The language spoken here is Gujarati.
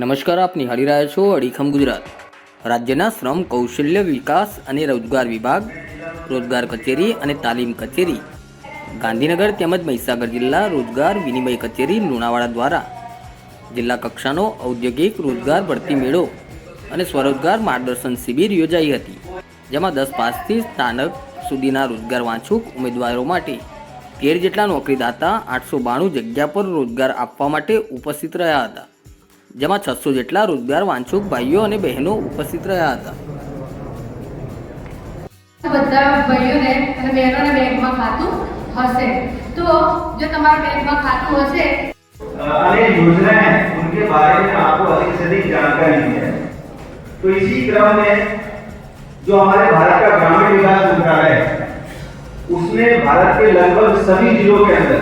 નમસ્કાર, આપ નિહાળી રહ્યા છો અડીખમ ગુજરાત. રાજ્યના શ્રમ, કૌશલ્ય વિકાસ અને રોજગાર વિભાગ, રોજગાર કચેરી અને તાલીમ કચેરી, ગાંધીનગર તેમજ મહીસાગર જિલ્લા રોજગાર વિનિમય કચેરી લુણાવાડા દ્વારા, જિલ્લા કક્ષાનો ઔદ્યોગિક રોજગાર ભરતી મેળો અને સ્વરોજગાર માર્ગદર્શન શિબિર યોજાઈ હતી, જેમાં દસ પાસથી સ્થાનક સુધીના રોજગાર વાંચુક ઉમેદવારો માટે તેર જેટલા નોકરીદાતા આઠસો બાણું જગ્યા પર રોજગાર આપવા માટે ઉપસ્થિત રહ્યા હતા. જેમાં છસો જેટલા રોજગાર વાંચુક ભાઈઓ અને બહેનો ઉપસ્થિત રહ્યા હતા બધા ભાઈઓને અને બહેનોને બેંકમાં ખાતું હશે તો જો તમારા બેંકમાં ખાતું હશે अनेक योजनाएं हैं उनके बारे में आपको अधिक से अधिक जानकारी है तो इसी क्रम में जो हमारे भारत का ग्रामीण विकास मंत्रालय है उसने भारत के लगभग सभी जिलों के अंदर